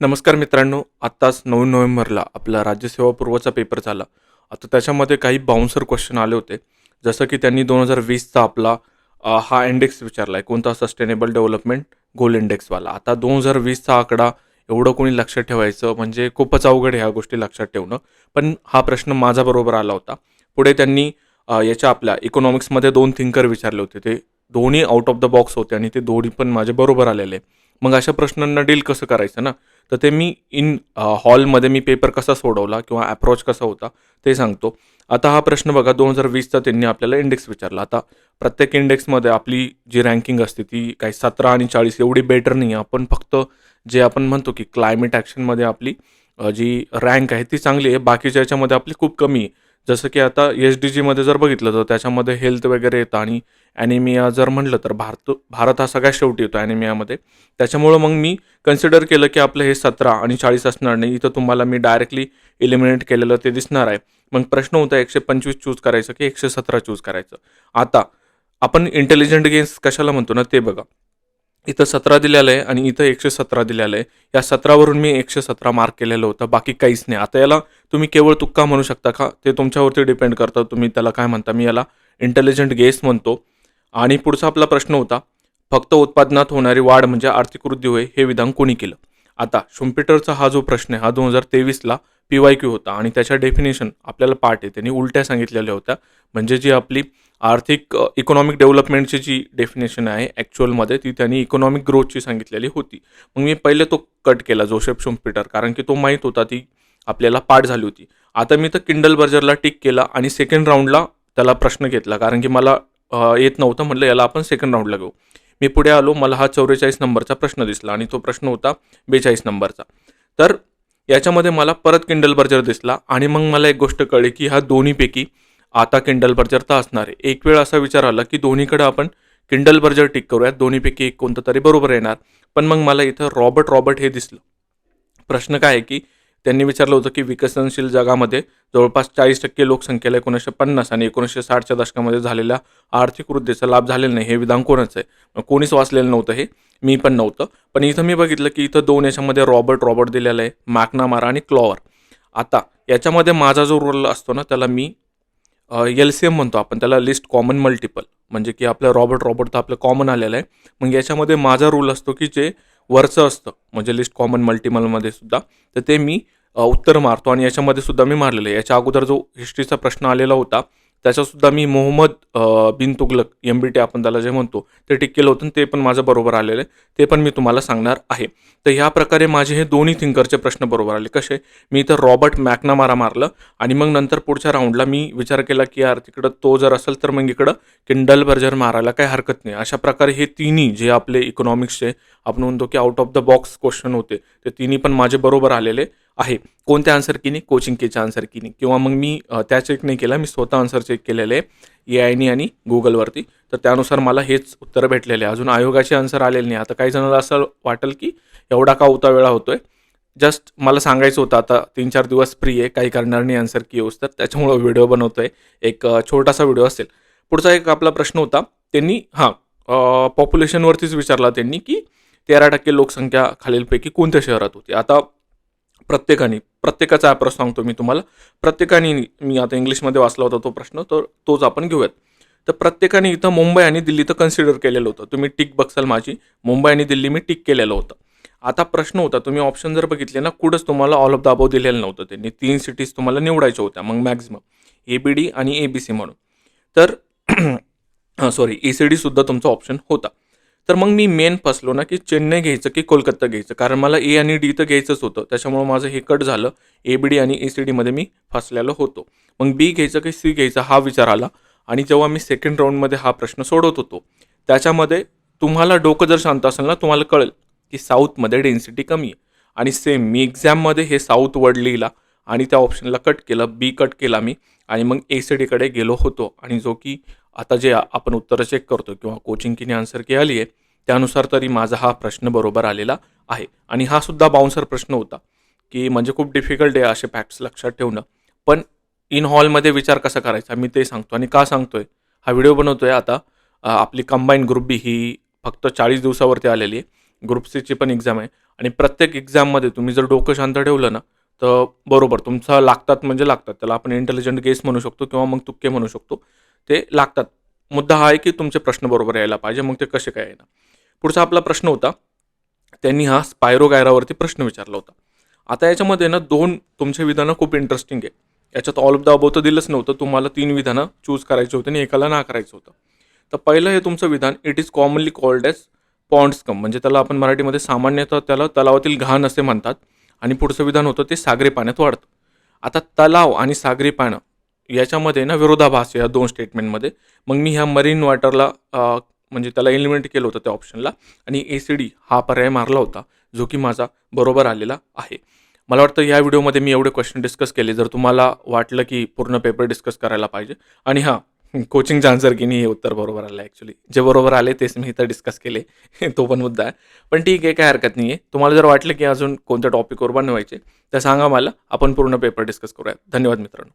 नमस्कार मित्रांनो आत्ताच नऊ नोव्हेंबरला आपला राज्यसेवा पूर्वचा पेपर झाला. आता त्याच्यामध्ये काही बाउन्सर क्वेश्चन आले होते. जसं की त्यांनी दोन हजार वीसचा आपला हा इंडेक्स विचारला आहे कोणता सस्टेनेबल डेव्हलपमेंट गोल इंडेक्सवाला आता दोन हजार वीसचा आकडा एवढं कोणी लक्षात ठेवायचं म्हणजे खूपच अवघड आहे ह्या गोष्टी लक्षात ठेवणं. पण हा प्रश्न माझा बरोबर आला होता. पुढे त्यांनी याच्या आपल्या इकॉनॉमिक्समध्ये दोन थिंकर विचारले होते. ते दोन्ही आउट ऑफ द बॉक्स होते आणि ते दोन्ही पण माझे बरोबर आलेले. मग अशा प्रश्नांना डील कसं करायचं ना? तर ते मी इन हॉलमध्ये मी पेपर कसा सोडवला किंवा अप्रोच कसा होता ते सांगतो. आता हा प्रश्न बघा दोन हजार वीसचा त्यांनी आपल्याला इंडेक्स विचारला. आता प्रत्येक इंडेक्समध्ये आपली जी रँकिंग असते ती काही सतरा आणि चाळीस एवढी बेटर नाही आहे आपण फक्त जे आपण म्हणतो की क्लायमेट ॲक्शनमध्ये आपली जी रँक आहे ती चांगली आहे. बाकीच्या याच्यामध्ये आपली खूप कमी आहे. जसं की आता एस डी जीमध्ये जर बघितलं तर त्याच्यामध्ये हेल्थ वगैरे येतं आणि ॲनिमिया जर म्हटलं तर भारत भारत हा सगळ्यात शेवटी येतो ॲनिमियामध्ये त्याच्यामुळं मग मी कन्सिडर केलं की आपलं हे सतरा आणि चाळीस असणार नाही. इथं तुम्हाला मी डायरेक्टली इलिमिनेट केलेलं ते दिसणार आहे. मग प्रश्न होता एकशे पंचवीस चूज करायचं की एकशे सतरा चूज करायचं. आता आपण इंटेलिजंट गेम्स कशाला म्हणतो ना ते बघा. इथं सतरा दिलेलं आहे आणि इथं एकशे सतरा दिलेलं आहे. या सतरावरून मी एकशे सतरा मार्क केलेलं होतं. बाकी काहीच नाही. आता याला तुम्ही केवळ तुक्का म्हणू शकता का? ते तुमच्यावरती डिपेंड करतं. तुम्ही त्याला काय म्हणता? मी याला इंटेलिजंट गेस म्हणतो. आणि पुढचा आपला प्रश्न होता फक्त उत्पादनात होणारी वाढ म्हणजे आर्थिक वृद्धी होय हे विधान कोणी केलं? आता शुम्पिटरचा हा जो प्रश्न आहे हा दोन हजार तेवीसला पी वाय क्यू होता आणि त्याच्या डेफिनेशन आपल्याला पार्ट आहे त्यांनी उलट्या सांगितलेल्या होत्या. म्हणजे जी आपली आर्थिक इकॉनॉमिक डेव्हलपमेंटची जी डेफिनेशन आहे ॲक्च्युअलमध्ये ती त्यांनी इकॉनॉमिक ग्रोथची सांगितलेली होती. मग मी पहिले तो कट केला जोसेफ शुम्पिटर कारण की तो माहीत होता ती आपल्याला पाठ झाली होती. आता मी तर किंडल बर्जरला टिक केला आणि सेकंड राऊंडला त्याला प्रश्न घेतला कारण की मला येत नव्हतं म्हटलं याला आपण सेकंड राऊंडला घेऊ. मी पुढे आलो मला हा चौवेचाळीस नंबरचा प्रश्न दिसला आणि तो प्रश्न होता बेचाळीस नंबरचा. तर याच्यामध्ये मला परत किंडल बर्जर दिसला आणि मग मला एक गोष्ट कळली की ह्या दोन्हीपैकी आता किंडल बर्जर तर असणार आहे. एक वेळ असा विचार आला की दोन्हीकडे आपण किंडल बर्जर टिक करूयात. दोन्हीपैकी एक कोणतं तरी बरोबर येणार. पण मग मला इथं रॉबर्ट रॉबर्ट हे दिसलं. प्रश्न काय आहे की त्यांनी विचारलं होतं की विकसनशील जगामध्ये जवळपास चाळीस टक्के लोकसंख्येला एकोणीसशे पन्नास आणि एकोणीसशे साठच्या दशकामध्ये झालेल्या आर्थिक वृद्धीचा लाभ झालेला नाही. हे विधान कोणाचं आहे? मग कोणीच वाचलेलं नव्हतं हे. मी पण नव्हतं. पण इथं मी बघितलं की इथं दोन याच्यामध्ये रॉबर्ट रॉबर्ट दिलेलं आहे. मॅकनामारा आणि क्लॉवर आता याच्यामध्ये माझा जो रोल असतो ना त्याला मी एल सी एम म्हणतो आपण त्याला लिस्ट कॉमन मल्टिपल म्हणजे की आपलं रॉबर्ट रॉबर्ट तर आपलं कॉमन आलेलं आहे. मग याच्यामध्ये माझा रूल असतो की जे वरचं असतं म्हणजे लिस्ट कॉमन मल्टिपलमध्ये सुद्धा तर ते मी उत्तर मारतो आणि याच्यामध्ये सुद्धा मी मारलेलं आहे. याच्या अगोदर जो हिस्ट्रीचा प्रश्न आलेला होता त्याच्यासुद्धा मी Mohammad bin Tughlaq M B T आपण त्याला जे म्हणतो ते टिक केलं होतं ते पण माझं बरोबर आलेलं आहे ते पण मी तुम्हाला सांगणार आहे. तर ह्या प्रकारे माझे हे दोन्ही थिंकरचे प्रश्न बरोबर आले. कसे? मी इथं रॉबर्ट मॅकनामारा मारलं आणि मग नंतर पुढच्या राऊंडला मी विचार केला की यार तिकडं तो जर असेल तर मग इकडं किंडल बर्जर मारायला काही हरकत नाही. अशा प्रकारे हे तिन्ही जे आपले इकॉनॉमिक्सचे आपण म्हणतो की out of the box question होते ते तिन्ही पण माझे बरोबर आलेले. आहे. कोणत्या आन्सर कीने कोचिंग केच्या आन्सर कीने किंवा मग मी त्या चेक नाही केला मी स्वतः आन्सर चेक केलेले आहे ए आयनी आणि गुगलवरती तर त्यानुसार मला हेच उत्तर भेटलेले. आहे अजून आयोगाचे आन्सर आलेले नाही. आता काही जणांना असं वाटेल की एवढा का उता वेळा होतोय? जस्ट मला सांगायचं होतं आता तीन चार दिवस फ्री आहे काही करणार नाही आन्सर की येऊस तर त्याच्यामुळं व्हिडिओ बनवतोय. एक छोटासा व्हिडिओ असेल. पुढचा एक आपला प्रश्न होता. त्यांनी हां पॉप्युलेशनवरतीच विचारला त्यांनी की तेरा टक्के लोकसंख्या खालीलपैकी कोणत्या शहरात होती? आता प्रत्येकाने प्रत्येकाचा प्रश्न सांगतो मी तुम्हाला. प्रत्येकाने मी आता इंग्लिशमध्ये वाचला होता तो प्रश्न तर तोच आपण घेऊयात. तर प्रत्येकाने इथं मुंबई आणि दिल्ली तर कन्सिडर केलेलं होतं. तुम्ही टिक बघसाल माझी मुंबई आणि दिल्ली मी टिक केलेलं होतं. आता प्रश्न होता तुम्ही ऑप्शन जर बघितले ना कुठंच तुम्हाला ऑल ऑफ द अबो दिलेलं नव्हतं त्यांनी. तीन सिटीज तुम्हाला निवडायच्या होत्या मग मॅक्झिमम ए बी डी आणि ए बी सी म्हणून. तर सॉरी ए सी डीसुद्धा तुमचा ऑप्शन होता. तर मग मी मेन फसलो ना की चेन्नई घ्यायचं की कोलकाता घ्यायचं. कारण मला ए आणि डी तर घ्यायचंच होतं. त्याच्यामुळं माझं हे कट झालं. ए बी डी आणि ए सी डीमध्ये मी फसलेलो होतो. मग बी घ्यायचं की सी घ्यायचा हा विचार आला. आणि जेव्हा मी सेकंड राऊंडमध्ये हा प्रश्न सोडवत होतो त्याच्यामध्ये तुम्हाला डोकं जर शांत असेल ना तुम्हाला कळेल की साऊथमध्ये डेन्सिटी कमी आहे. आणि सेम मी एक्झाममध्ये हे साऊथ वर्ड लिहिला आणि त्या ऑप्शनला कट केलं. बी कट केला मी. आणि मग ए सी डीकडे गेलो होतो. आणि जो की आता जे आपण उत्तरं चेक करतो किंवा कोचिंग किने आन्सर की आली आहे त्यानुसार तरी माझा हा प्रश्न बरोबर आलेला आहे. आणि हा सुद्धा बाउन्सर प्रश्न होता की म्हणजे खूप डिफिकल्ट आहे असे फॅक्ट्स लक्षात ठेवणं. पण इन हॉलमध्ये विचार कसा करायचा? मी ते सांगतो. आणि का सांगतोय? हा व्हिडिओ बनवतोय आता. आपली कंबाईन ग्रुप बी ही फक्त चाळीस दिवसावरती आलेली आहे. ग्रुप सीची पण एक्झाम आहे. आणि प्रत्येक एक्झाममध्ये तुम्ही जर डोकं शांत ठेवलं ना तर बरोबर तुमचा लागतात म्हणजे लागतात. त्याला आपण इंटेलिजंट गेस म्हणू शकतो किंवा मग तुक्के म्हणू शकतो. ते लागतात. मुद्दा हा आहे की तुमचे प्रश्न बरोबर यायला पाहिजे मग ते कसे काय येणार? पुढचा आपला प्रश्न होता त्यांनी हा स्पायरो गायरावरती प्रश्न विचारला होता. आता याच्यामध्ये ना दोन तुमचे विधानं खूप इंटरेस्टिंग आहे. याच्यात ऑल ऑफ द अबो तर दिलंच नव्हतं तुम्हाला तीन विधानं चूज करायची होती आणि एकाला ना करायचं होतं. तर पहिलं हे तुमचं विधान it is commonly called as pond scum म्हणजे त्याला आपण मराठीमध्ये सामान्यतः त्याला तलावातील घाण असे म्हणतात आणि पुढचं विधान होतं ते सागरी पाण्यात वाढतं. आता तलाव आणि सागरी पाणी याच्यामध्ये ना विरोधाभास या दोन स्टेटमेंटमध्ये मग मी ह्या मरीन वॉटरला म्हणजे त्याला एलिमेंट केलं होतं त्या ऑप्शनला आणि ए सी डी हा पर्याय मारला होता जो की माझा बरोबर आलेला आहे. मला वाटतं या व्हिडिओमध्ये मी एवढे क्वेश्चन डिस्कस केले जर तुम्हाला वाटलं की पूर्ण पेपर डिस्कस करायला पाहिजे. आणि हां कोचिंगचा आन्सर की नाही हे उत्तर बरोबर आलं ॲक्च्युली जे बरोबर आले तेच मी इथं डिस्कस केले. तो पण मुद्दा आहे. पण ठीक आहे काय हरकत नाही आहे तुम्हाला जर वाटलं की अजून कोणत्या टॉपिकवर बनवायचे तर सांगा मला. आपण पूर्ण पेपर डिस्कस करूयात. धन्यवाद मित्रांनो.